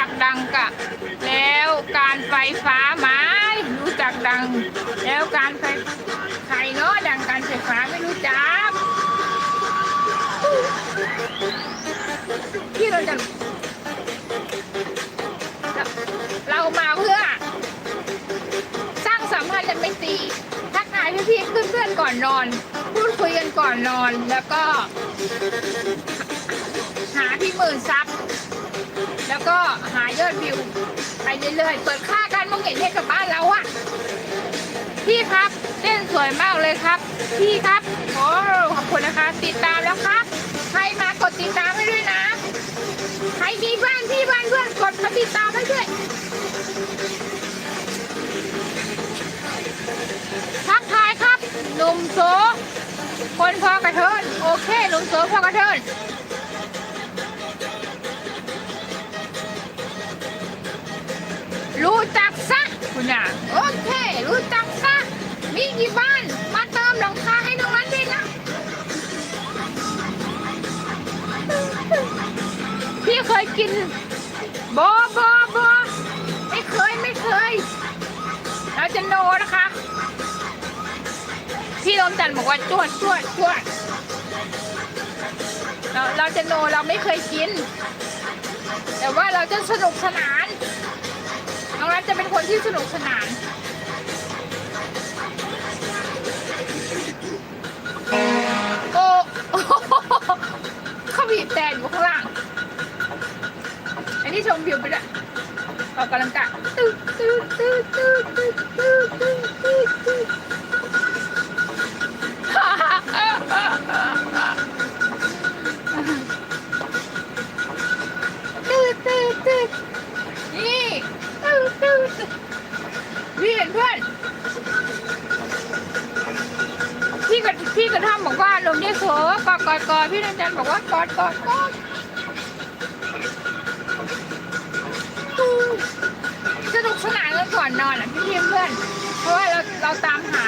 จักดังกะ แล้วการไฟฟ้าไหมรู้จักดัง แล้วการไฟใครเนาะดังการไฟฟ้าไม่รู้จัก ที่เราจะ เรามาเพื่อ สร้างสัมพันธ์และไม่ตีทักทายพี่ๆเพื่อนๆก่อนนอน พูดคุยกันก่อนนอนแล้วก็ หาที่หมื่นซับ แล้วก็หายอดวิวไปเรื่อยๆ เปิดค่าการมองเห็นให้กับบ้านเราอะพี่ครับเต้นสวยมากเลยครับ พี่ครับโอ้ขอบคุณนะคะ ติดตามแล้วครับ ใครมากดติดตามให้ด้วยนะ ใครมีบ้านพี่บ้านเพื่อนกดมาติดตามให้ด้วยทักทายครับหนุ่มโสคนพอกระเทินโอเคหนุ่มโสพอกระเทิน รู้จักซะคุณอะโอเค รู้จักซะมีกี่บ้านมาเติมหลังคาให้ตรงนั้นด้วยนะ พี่เคยกินบอบอบอไม่เคยไม่เคย เราจะโนนะคะ พี่ลมจันบอกว่าจวดจวดจวดเราเราจะโนเราไม่เคยกิน แต่ว่าเราจะสนุกสนาน น้องรัฐจะเป็นคนที่สนุกสนานโอ้เขาบีบแต่อยู่ข้างล่าง อันนี้ชมวิวไปด้วยออกกำลังกายตึ๊ดตึ๊ดตึ๊ดตึ๊ดตึ๊ด พี่เห็นเพื่อน พี่กับพี่กระท่อมบอกว่าลมเยโสกอดกอดกอดพี่นันจันบอกว่ากอดกอดกอดสนุกสนานกันก่อนนอนอะพี่เพื่อน เพราะว่าเราเราตามหา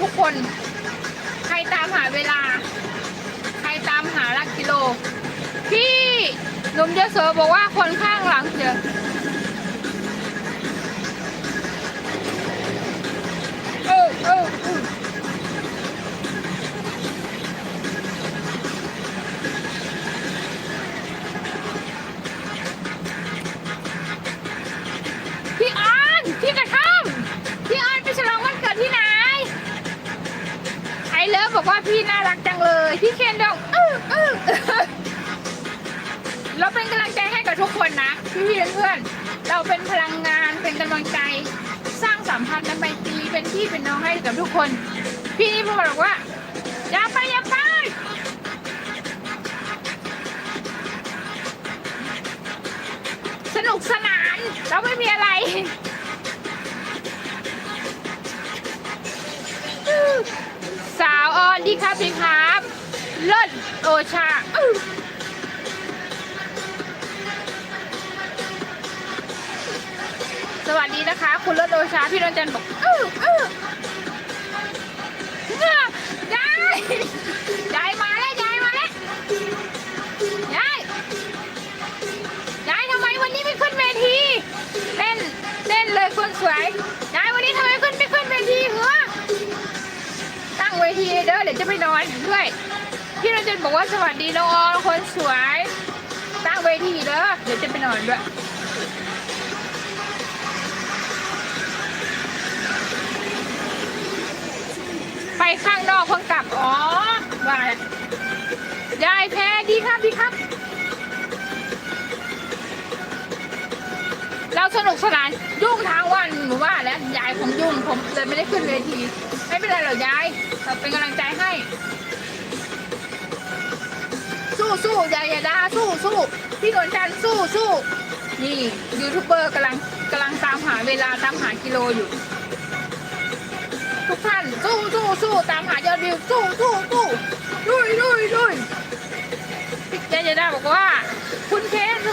ทุกคน ใครตามหาเวลา ใครตามหาลักกิโล พี่หนุ่มเยโสบอกว่าคนข้างหลังเจอ เลิฟบอกว่าพี่น่ารักจังเลย พี่เคนดองเออเออเออเราเป็นกำลังใจให้กับทุกคนนะพี่พี่เพื่อนๆเราเป็นพลังงานเป็นกำลังใจ สร้างสัมพันธ์และไมตรีเป็นพี่เป็นน้องให้กับทุกคน พี่นี่พูดบอกว่า อย่าไปอย่าไปสนุกสนานเราไม่มีอะไร วันดีครับพี่ครับเลิศโอชาสวัสดีนะคะ คุณเลิศโอชาพี่นนจันทร์บอกอื้ออื้อเนี่ เดี๋ยวจะไปนอนด้วย พี่นนจันบอกว่าสวัสดีน้องออคนสวยตั้งเวทีเด้อเดี๋ยวจะไปนอนด้วยไปข้างนอกเพิ่งกลับ อ๋อว่ายายแพ้ดีครับดีครับ เราสนุกสนานยุ่งทั้งวันหนูว่ายผมยุ่งผมเลยไม่ได้ขึ้นเวที ไม่เป็นไรหรอกยายเราเป็นกำลังใจให้ สู้สู้ยายยาดาสู้สู้พี่นวลจันสู้สู้นี่ยูทูบเบอร์กำลังกำลังตามหาเวลาตามหากิโลอยู่ ทุกท่านสู้สู้สู้ตามหายอดวิวสู้สู้สู้ลุยลุยลุยยายยาดาบอกว่า คุณเคน